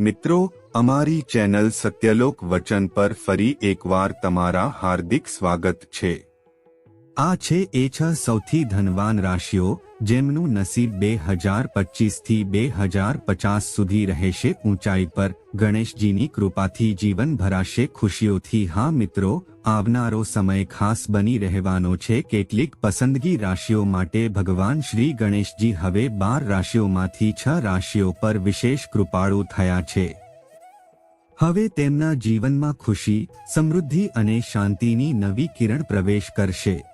મિત્રો અમારી ચેનલ સત્યલોક વચન પર ફરી એકવાર તમારા હાર્દિક સ્વાગત છે. આ છે એ છ સૌથી ધનવાન રાશિઓ, જેમનું નસીબ બે હજાર પચીસથી બે હજાર પચાસ સુધી રહેશે. ઊંચાઈ પર ગણેશજીની કૃપાથી જીવન ભરાશે. ખુશીઓથી, હા મિત્રો, આવનારો સમય ખાસ બની રહેવાનો છે. કેટલીક પસંદગી રાશિઓ માટે ભગવાન શ્રી ગણેશજી હવે બાર રાશિઓમાંથી છ રાશિઓ પર વિશેષ કૃપાળુ થયા છે. હવે તેમના જીવનમાં ખુશી, સમૃદ્ધિ અને શાંતિની નવી કિરણ પ્રવેશ કરશે.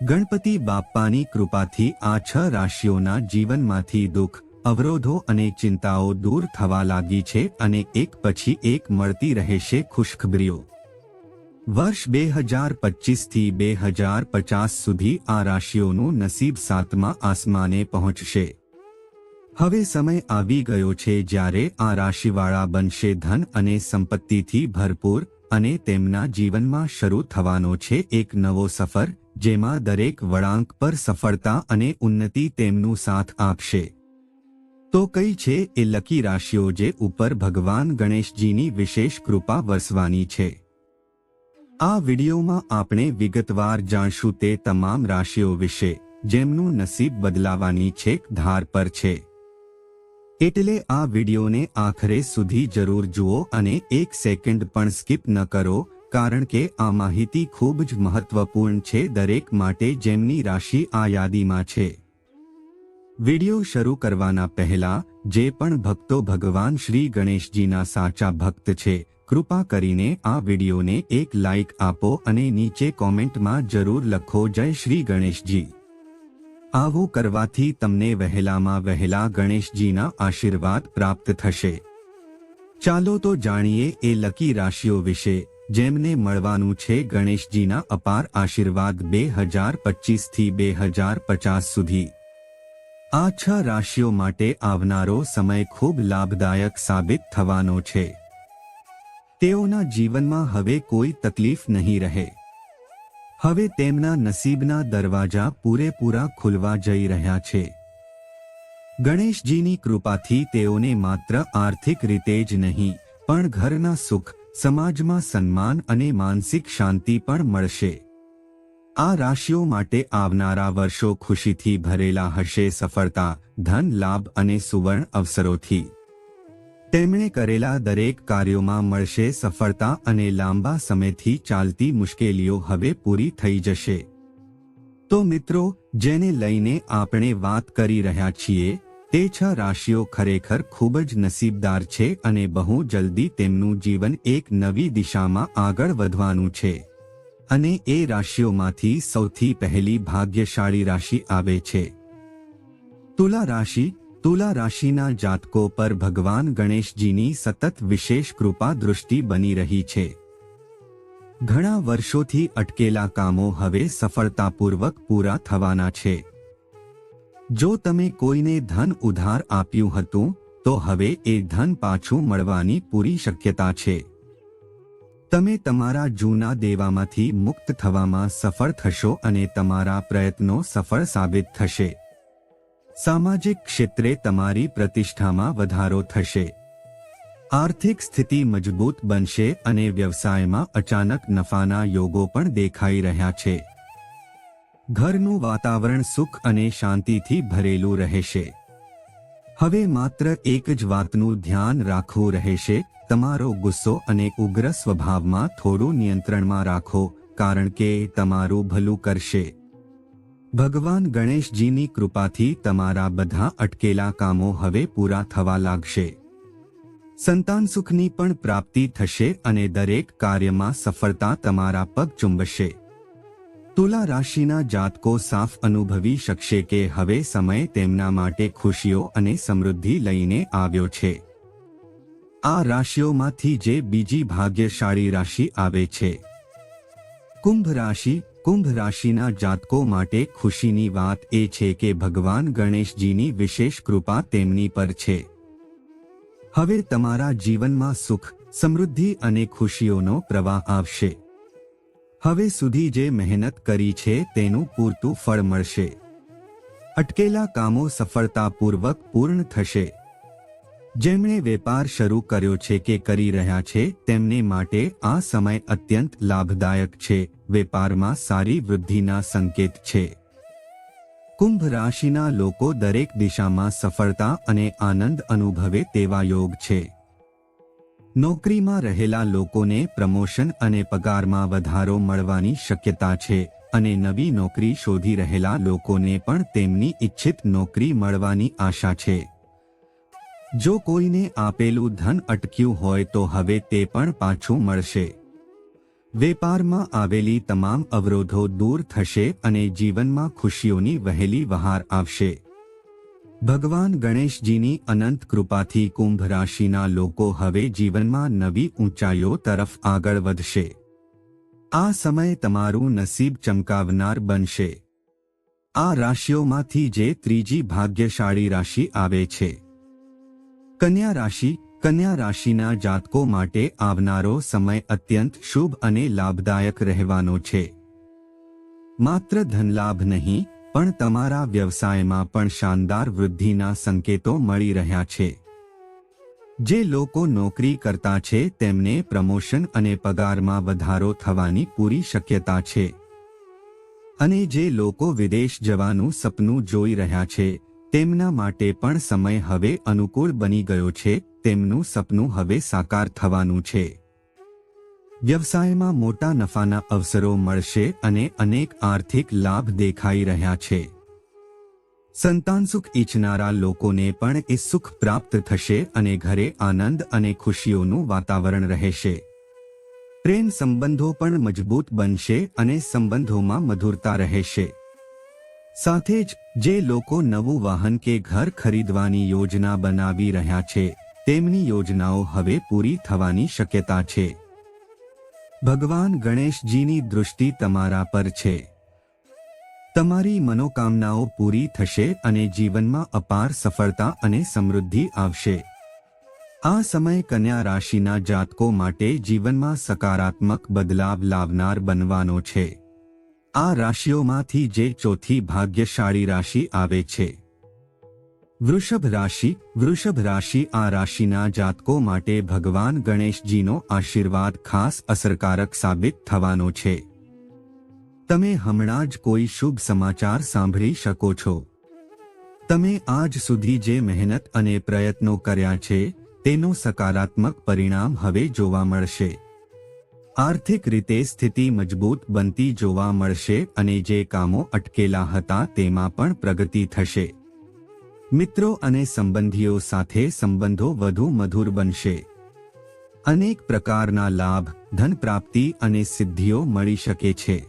ગણપતિ બાપ્પાની કૃપાથી આ છ રાશિઓના જીવનમાંથી દુઃખ, અવરોધો અને ચિંતાઓ દૂર થવા લાગી છે અને એક પછી એક મળતી રહેશે ખુશખબરીઓ. વર્ષ બે હજાર પચીસથી બે હજાર પચાસ સુધી આ રાશિઓનું નસીબ સાતમા આસમાને પહોંચશે. હવે સમય આવી ગયો છે જ્યારે આ રાશિવાળા બનશે ધન અને સંપત્તિથી ભરપૂર અને તેમના જીવનમાં શરૂ થવાનો છે એક નવો સફર જેમાં દરેક વળાંક પર સફળતા અને ઉન્નતિ તેમનું સાથ આપશે. તો કઈ છે એ લકી રાશિઓ જે ઉપર ભગવાન ગણેશજીની વિશેષ કૃપા વરસવાની છે? આ વિડીયોમાં આપણે વિગતવાર જાણશું તે તમામ રાશિઓ વિશે, જેમનું નસીબ બદલાવાની છેક ધાર પર છે. એટલે આ વિડીયોને આખરે સુધી જરૂર જુઓ અને એક સેકન્ડ પણ સ્કીપ ન કરો કારણ કે આ માહિતી ખૂબ જ મહત્વપૂર્ણ છે દરેક માટે જેમની રાશિ આ યાદીમાં છે. વિડિયો શરૂ કરવાના પહેલા, જે પણ ભક્તો ભગવાન શ્રી ગણેશજીના સાચા ભક્ત છે, કૃપા કરીને આ વિડિયોને એક લાઇક આપો અને નીચે કોમેન્ટમાં જરૂર લખો જય શ્રી ગણેશજી. આવું કરવાથી તમને વહેલામાં વહેલા ગણેશજીના આશીર્વાદ પ્રાપ્ત થશે. ચાલો તો જાણીએ એ લકી રાશિઓ વિશે. જેમને મળવાનું છે ગણેશજીના અપાર આશીર્વાદ બે હજાર પચીસથી બે હજાર પચાસ સુધી. આ છ રાશિઓ માટે આવનારો સમય ખૂબ લાભદાયક સાબિત થવાનો છે. તેઓના જીવનમાં હવે કોઈ તકલીફ નહીં રહે. હવે તેમના નસીબના દરવાજા પૂરેપૂરા ખુલવા જઈ રહ્યા છે. ગણેશજીની કૃપાથી તેઓને માત્ર આર્થિક રીતે જ નહીં, પણ ઘરના સુખ સમાજમાં સન્માન અને માનસિક શાંતિ પણ મળશે. આ રાશિઓ માટે આવનારા વર્ષો ખુશીથી ભરેલા હશે સફળતા, ધન લાભ અને સુવર્ણ અવસરોથી. તેમણે કરેલા દરેક કાર્યોમાં મળશે સફળતા અને લાંબા સમયથી ચાલતી મુશ્કેલીઓ હવે પૂરી થઈ જશે. તો મિત્રો, જેને લઈને આપણે વાત કરી રહ્યા છીએ તે છ રાશિઓ ખરેખર ખૂબ જ નસીબદાર છે અને બહુ જલ્દી તેમનું જીવન એક નવી દિશામાં આગળ વધવાનું છે. અને એ રાશિઓમાંથી સૌથી પહેલી ભાગ્યશાળી રાશિ આવે છે. તુલા રાશિ, તુલા રાશિના જાતકો પર ભગવાન ગણેશજીની સતત વિશેષ કૃપા દૃષ્ટિ બની રહી છે. ઘણા વર્ષોથી અટકેલા કામો હવે સફળતાપૂર્વક પૂરા થવાના છે. જો તમે કોઈને ધન ઉધાર આપ્યું હતું, તો હવે એ ધન પાછું મળવાની પૂરી શક્યતા છે. તમે તમારા જૂના દેવામાંથી મુક્ત થવામાં સફળ થશો અને તમારા પ્રયત્નો સફળ સાબિત થશે. સામાજિક ક્ષેત્રે તમારી પ્રતિષ્ઠામાં વધારો થશે. આર્થિક સ્થિતિ મજબૂત બનશે અને વ્યવસાયમાં અચાનક નફાના યોગો પણ દેખાઈ રહ્યા છે. ઘરનું વાતાવરણ સુખ અને શાંતિથી ભરેલું રહેશે. હવે માત્ર એક જ વાતનું ધ્યાન રાખવું રહેશે. તમારો ગુસ્સો અને ઉગ્ર સ્વભાવમાં થોડું નિયંત્રણમાં રાખો, કારણ કે તમારું ભલું કરશે. ભગવાન ગણેશજીની કૃપાથી તમારા બધા અટકેલા કામો હવે પૂરા થવા લાગશે. સંતાન સુખની પણ પ્રાપ્તિ થશે અને દરેક કાર્યમાં સફળતા તમારા પગ ચુંબશે. તુલા રાશિના જાતકો સાફ અનુભવી શકશે કે હવે સમય તેમના માટે ખુશીઓ અને સમૃદ્ધિ લઈને આવ્યો છે. આ રાશિઓમાંથી જે બીજી ભાગ્યશાળી રાશિ આવે છે. કુંભ રાશિ, કુંભ રાશિના જાતકો માટે ખુશીની વાત એ છે કે ભગવાન ગણેશજીની વિશેષ કૃપા તેમની પર છે. હવે તમારા જીવનમાં સુખ, સમૃદ્ધિ અને ખુશીઓનો પ્રવાહ આવશે. હવે સુધી જે મહેનત કરી છે તેનું પૂરતું ફળ મળશે. અટકેલા કામો સફળતાપૂર્વક પૂર્ણ થશે. જેમણે વેપાર શરૂ કર્યો છે કે કરી રહ્યા છે, તેમને માટે આ સમય અત્યંત લાભદાયક છે, વેપારમાં સારી વૃદ્ધિના સંકેત છે. કુંભ રાશિના લોકો દરેક દિશામાં સફળતા અને આનંદ અનુભવે તેવા યોગ છે. નોકરીમાં રહેલા લોકોને પ્રમોશન અને પગારમાં વધારો મળવાની શક્યતા છે અને નવી નોકરી શોધી રહેલા લોકોને પણ તેમની ઈચ્છિત નોકરી મળવાની આશા છે. જો કોઈને આપેલું ધન અટક્યું હોય તો હવે તે પણ પાછું મળશે. વેપારમાં આવેલી તમામ અવરોધો દૂર થશે અને જીવનમાં ખુશીઓની વહેલી વહાર આવશે. ભગવાન ગણેશજીની અનંત કૃપાથી કુંભ રાશિના લોકો હવે જીવનમાં નવી ઊંચાઈઓ તરફ આગળ વધશે. આ સમય તમારું નસીબ ચમકાવનાર બનશે. આ રાશિઓમાંથી જે ત્રીજી ભાગ્યશાળી રાશિ આવે છે. કન્યા રાશિ, કન્યા રાશિના જાતકો માટે આવનારો સમય અત્યંત શુભ અને લાભદાયક રહેવાનો છે. માત્ર ધનલાભ નહીં પણ તમારા વ્યવસાયમાં પણ શાનદાર વૃદ્ધિના સંકેતો મળી રહ્યા છે. જે લોકો નોકરી કરતા છે, તેમને પ્રમોશન અને પગારમાં વધારો થવાની પૂરી શક્યતા છે. અને જે લોકો વિદેશ જવાનું સપનું જોઈ રહ્યા છે, તેમના માટે પણ સમય હવે અનુકૂળ બની ગયો છે, તેમનું સપનું હવે સાકાર થવાનું છે. વ્યવસાયમાં મોટા નફાના અવસરો મળશે અને અનેક આર્થિક લાભ દેખાઈ રહ્યા છે. સંતાન સુખ ઈચ્છનારા લોકોને પણ એ સુખ પ્રાપ્ત થશે અને ઘરે આનંદ અને ખુશીઓનું વાતાવરણ રહેશે. પ્રેમ સંબંધો પણ મજબૂત બનશે અને સંબંધોમાં મધુરતા રહેશે. સાથે જ, જે લોકો નવું વાહન કે ઘર ખરીદવાની યોજના બનાવી રહ્યા છે, તેમની યોજનાઓ હવે પૂરી થવાની શક્યતા છે. ભગવાન ગણેશજીની દૃષ્ટિ તમારા પર છે. તમારી મનોકામનાઓ પૂરી થશે અને જીવનમાં અપાર સફળતા અને સમૃદ્ધિ આવશે. આ સમય કન્યા રાશિના જાતકો માટે જીવનમાં સકારાત્મક બદલાવ લાવનાર બનવાનો છે. આ રાશિઓમાંથી જે ચોથી ભાગ્યશાળી રાશિ આવે છે. વૃષભ રાશિ વૃષભ રાશિ આ રાશિના જાતકો માટે ભગવાન ગણેશજીનો આશીર્વાદ ખાસ અસરકારક સાબિત થવાનો છે. તમે હમણાં જ કોઈ શુભ સમાચાર સાંભળી શકો છો. તમે આજ સુધી જે મહેનત અને પ્રયત્નો કર્યા છે, તેનું સકારાત્મક પરિણામ હવે જોવા મળશે. આર્થિક રીતે સ્થિતિ મજબૂત બનતી જોવા મળશે અને જે કામો અટકેલા હતા તેમાં પણ પ્રગતિ થશે. મિત્રો અને સંબંધીઓ સાથે સંબંધો વધુ મધુર બનશે. અનેક પ્રકારના લાભ, ધન પ્રાપ્તિ અને સિદ્ધિઓ મળી શકે છે.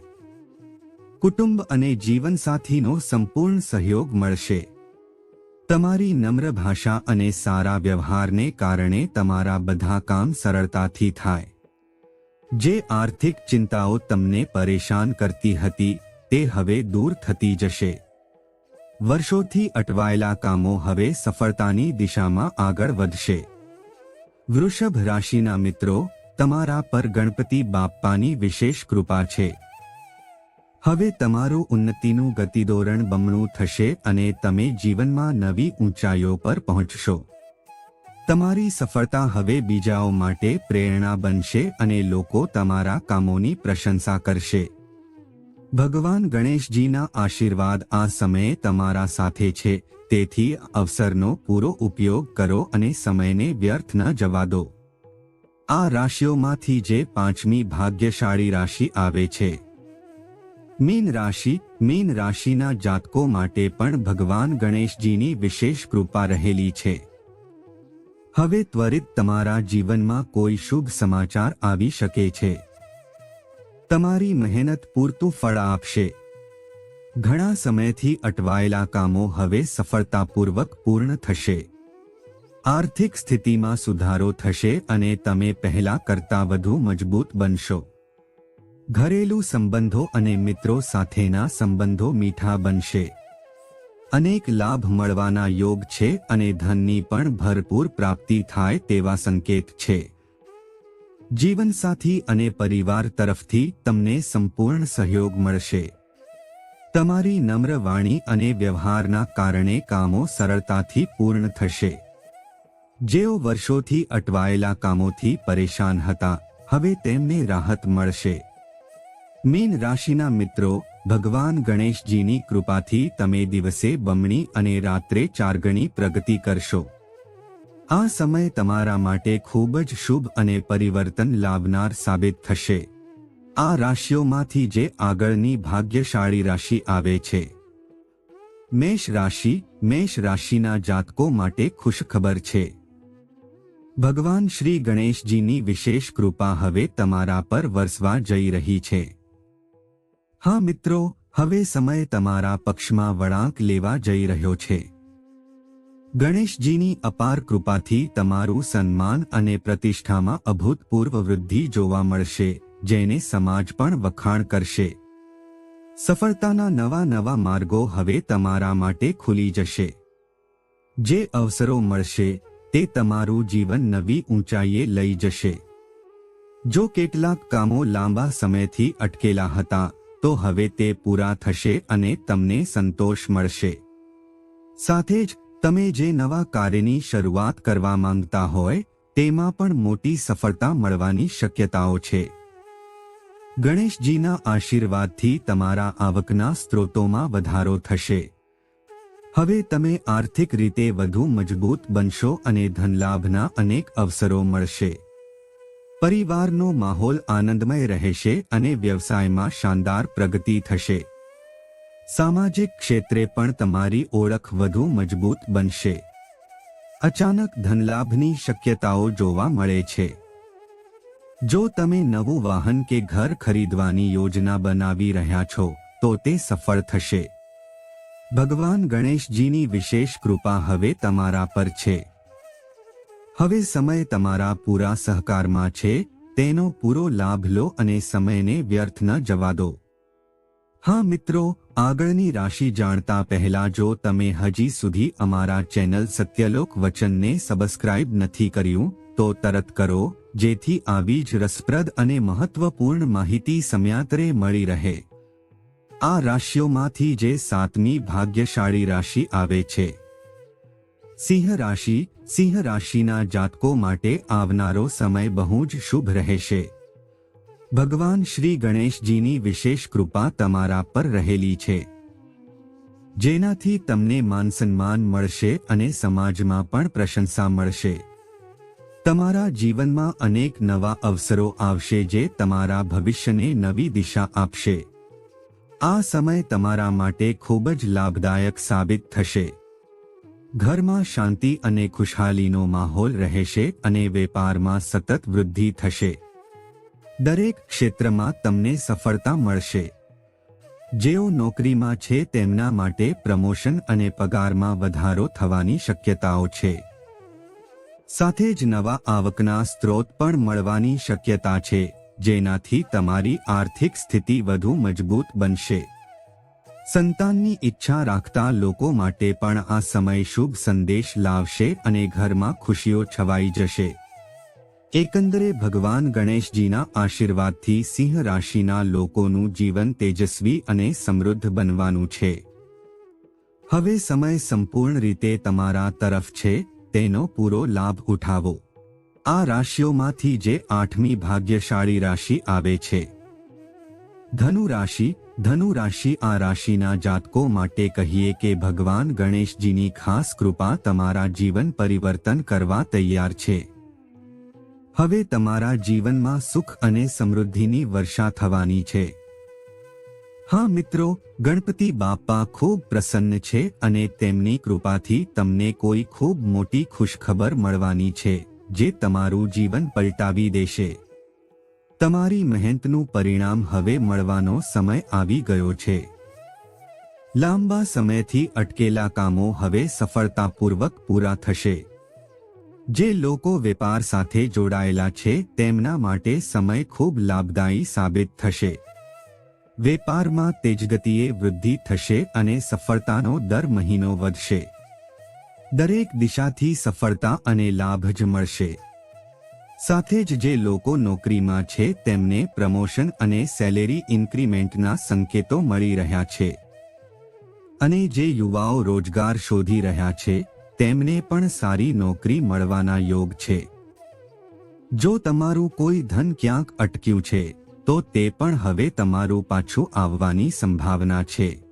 કુટુંબ અને જીવનસાથીનો સંપૂર્ણ સહયોગ મળશે. તમારી નમ્ર ભાષા અને સારા વ્યવહારને કારણે તમારા બધા કામ સરળતાથી થાય. જે આર્થિક ચિંતાઓ તમને પરેશાન કરતી હતી, તે હવે દૂર થતી જશે. વર્ષોથી અટવાયેલા કામો હવે સફળતાની દિશામાં આગળ વધશે. વૃષભ રાશિના મિત્રો, તમારા પર ગણપતિ બાપ્પાની વિશેષ કૃપા છે. હવે તમારું ઉન્નતિનું ગતિધોરણ બમણું થશે અને તમે જીવનમાં નવી ઊંચાઈઓ પર પહોંચશો. તમારી સફળતા હવે બીજાઓ માટે પ્રેરણા બનશે અને લોકો તમારા કામોની પ્રશંસા કરશે. ભગવાન ગણેશજીના આશીર્વાદ આ સમયે તમારા સાથે છે, તેથી અવસરનો પૂરો ઉપયોગ કરો અને સમયને વ્યર્થ ન જવા દો. આ રાશિઓમાંથી જે પાંચમી ભાગ્યશાળી રાશિ આવે છે. મીન રાશિ, મીન રાશિના જાતકો માટે પણ ભગવાન ગણેશજીની વિશેષ કૃપા રહેલી છે. હવે ત્વરિત તમારા જીવનમાં કોઈ શુભ સમાચાર આવી શકે છે. તમારી મહેનત પૂરતું ફળ આપશે. ઘણા સમયથી અટવાયેલા કામો હવે સફળતાપૂર્વક પૂર્ણ થશે. આર્થિક સ્થિતિમાં સુધારો થશે અને તમે પહેલા કરતાં વધુ મજબૂત બનશો. ઘરેલું સંબંધો અને મિત્રો સાથેના સંબંધો મીઠા બનશે. અનેક લાભ મળવાના યોગ છે અને ધનની પણ ભરપૂર પ્રાપ્તિ થાય તેવા સંકેત છે. જીવનસાથી અને પરિવાર તરફથી તમને સંપૂર્ણ સહયોગ મળશે. તમારી નમ્ર વાણી અને વ્યવહારના કારણે કામો સરળતાથી પૂર્ણ થશે. જેઓ વર્ષોથી અટવાયેલા કામોથી પરેશાન હતા, હવે તેમને રાહત મળશે. મીન રાશિના મિત્રો, ભગવાન ગણેશજીની કૃપાથી તમે દિવસે બમણી અને રાત્રે ચારગણી પ્રગતિ કરશો. આ સમય તમારા માટે ખૂબ જ શુભ અને પરિવર્તન લાવનાર સાબિત થશે. આ રાશિઓમાંથી જે આગળની ભાગ્યશાળી રાશિ આવે છે. મેષ રાશિ, મેષ રાશિના જાતકો માટે ખુશખબર છે. ભગવાન શ્રી ગણેશજીની વિશેષ કૃપા હવે તમારા પર વરસવા જઈ રહી છે. હા મિત્રો, હવે સમય તમારા પક્ષમાં વળાંક લેવા જઈ રહ્યો છે. ગણેશજીની અપાર કૃપાથી તમારું સન્માન અને પ્રતિષ્ઠામાં અભૂતપૂર્વ વૃદ્ધિ જોવા મળશે, જેને સમાજ પણ વખાણ કરશે. સફળતાના નવા નવા માર્ગો હવે તમારા માટે ખુલી જશે. જે અવસરો મળશે, તે તમારું જીવન નવી ઊંચાઈએ લઈ જશે. જો કેટલાક કામો લાંબા સમયથી અટકેલા હતા, તો હવે તે પૂરા થશે અને તમને સંતોષ મળશે. સાથે જ તમે જે નવા કાર્યની શરૂઆત કરવા માંગતા હોય, તેમાં પણ મોટી સફળતા મળવાની શક્યતાઓ છે. ગણેશજીના આશીર્વાદથી તમારા આવકના સ્ત્રોતોમાં વધારો થશે. હવે તમે આર્થિક રીતે વધુ મજબૂત બનશો અને ધનલાભના અનેક અવસરો મળશે. પરિવારનો માહોલ આનંદમય રહેશે અને વ્યવસાયમાં શાનદાર પ્રગતિ થશે. સામાજિક ક્ષેત્રે પણ તમારી ઓળખ વધુ મજબૂત બનશે. અચાનક ધનલાભની શક્યતાઓ જોવા મળે છે. જો તમે નવું વાહન કે ઘર ખરીદવાની યોજના બનાવી રહ્યા છો, તો તે સફળ થશે. ભગવાન ગણેશજીની વિશેષ કૃપા હવે તમારા પર છે. હવે સમય તમારા પૂરા સહકારમાં છે, તેનો પૂરો લાભ લો અને સમયને વ્યર્થ ન જવા દો. હા મિત્રો, આગળની રાશિ જાણતા પહેલા જો તમે હજી સુધી અમારા ચેનલ સત્યલોક વચનને સબસ્ક્રાઇબ નથી કર્યું, તો તરત કરો, જેથી આવી જ રસપ્રદ અને મહત્વપૂર્ણ માહિતી સમયાંતરે મળી રહે. આ રાશિઓમાંથી જે સાતમી ભાગ્યશાળી રાશિ આવે છે. સિંહ રાશિ, સિંહ રાશિના જાતકો માટે આવનારો સમય બહુ જ શુભ રહેશે. ભગવાન શ્રી ગણેશજીની વિશેષ કૃપા તમારા પર રહેલી છે. જેનાથી તમને માનસન્માન મળશે અને સમાજમાં પણ પ્રશંસા મળશે. તમારા જીવનમાં અનેક નવા અવસરો આવશે જે તમારા ભવિષ્યને નવી દિશા આપશે. આ સમય તમારા માટે ખૂબ જ લાભદાયક સાબિત થશે. ઘરમાં શાંતિ અને ખુશહાલીનો માહોલ રહેશે અને વેપારમાં સતત વૃદ્ધિ થશે. દરેક ક્ષેત્રમાં તમને સફળતા મળશે. જેઓ નોકરીમાં છે તેમના માટે પ્રમોશન અને પગારમાં વધારો થવાની શક્યતાઓ છે. સાથે જ નવા આવકના સ્ત્રોત પણ મળવાની શક્યતા છે, જેનાથી તમારી આર્થિક સ્થિતિ વધુ મજબૂત બનશે. સંતાનની ઈચ્છા રાખતા લોકો માટે પણ આ સમય શુભ સંદેશ લાવશે અને ઘરમાં ખુશીઓ છવાઈ જશે. એકંદરે ભગવાન ગણેશજીના આશીર્વાદથી સિંહ રાશિના લોકોનું જીવન તેજસ્વી અને સમૃદ્ધ બનવાનું છે. હવે સમય સંપૂર્ણ રીતે તમારા તરફ છે, તેનો પૂરો લાભ ઉઠાવો. આ રાશિઓમાંથી જે આઠમી ભાગ્યશાળી રાશિ આવે છે. ધનુ રાશિ ધનુ રાશિ આ રાશિના જાતકો માટે કહીએ કે ભગવાન ગણેશજીની ખાસ કૃપા તમારા જીવન પરિવર્તન કરવા તૈયાર છે. હવે તમારા જીવનમાં સુખ અને સમૃદ્ધિની વર્ષા થવાની છે. હા મિત્રો, ગણપતિ બાપા ખૂબ પ્રસન્ન છે અને તેમની કૃપાથી તમને કોઈ ખૂબ મોટી ખુશખબર મળવાની છે, જે તમારું જીવન પલટાવી દેશે. તમારી મહેનતનું પરિણામ હવે મળવાનો સમય આવી ગયો છે. લાંબા સમયથી અટકેલા કામો હવે સફળતાપૂર્વક પૂરા થશે. જે લોકો વેપાર સાથે જોડાયેલા છે, તેમના માટે સમય ખૂબ લાભદાયી સાબિત થશે. વેપારમાં તેજગતિએ વૃદ્ધિ થશે અને સફળતાનો દર મહિનો વધશે. દરેક દિશાથી સફળતા અને લાભ જ મળશે. સાથે જ જે લોકો નોકરીમાં છે, તેમને પ્રમોશન અને સેલેરી ઇન્ક્રીમેન્ટના સંકેતો મળી રહ્યા છે. અને જે યુવાઓ રોજગાર શોધી રહ્યા છે તેમને પણ સારી નોકરી મળવાના યોગ છે. જો તમારું કોઈ ધન ક્યાંક અટક્યું છે, તો તે પણ હવે તમારું પાછું આવવાની સંભાવના છે.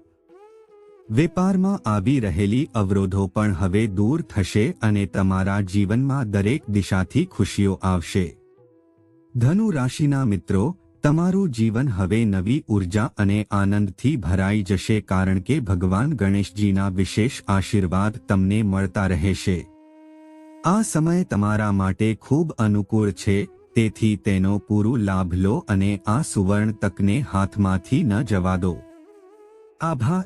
વેપારમાં આવી રહેલી અવરોધો પણ હવે દૂર થશે અને તમારા જીવનમાં દરેક દિશાથી ખુશીઓ આવશે. ધનુ રાશિના મિત્રો તમારું જીવન હવે નવી ઊર્જા અને આનંદથી ભરાઈ જશે કારણ કે ભગવાન ગણેશજીના વિશેષ આશીર્વાદ તમને મળતા રહેશે. આ સમય તમારા માટે ખૂબ અનુકૂળ છે, તેથી તેનો પૂરો લાભ લો અને આ સુવર્ણ તકને હાથમાંથી ન જવા દો. આભાર.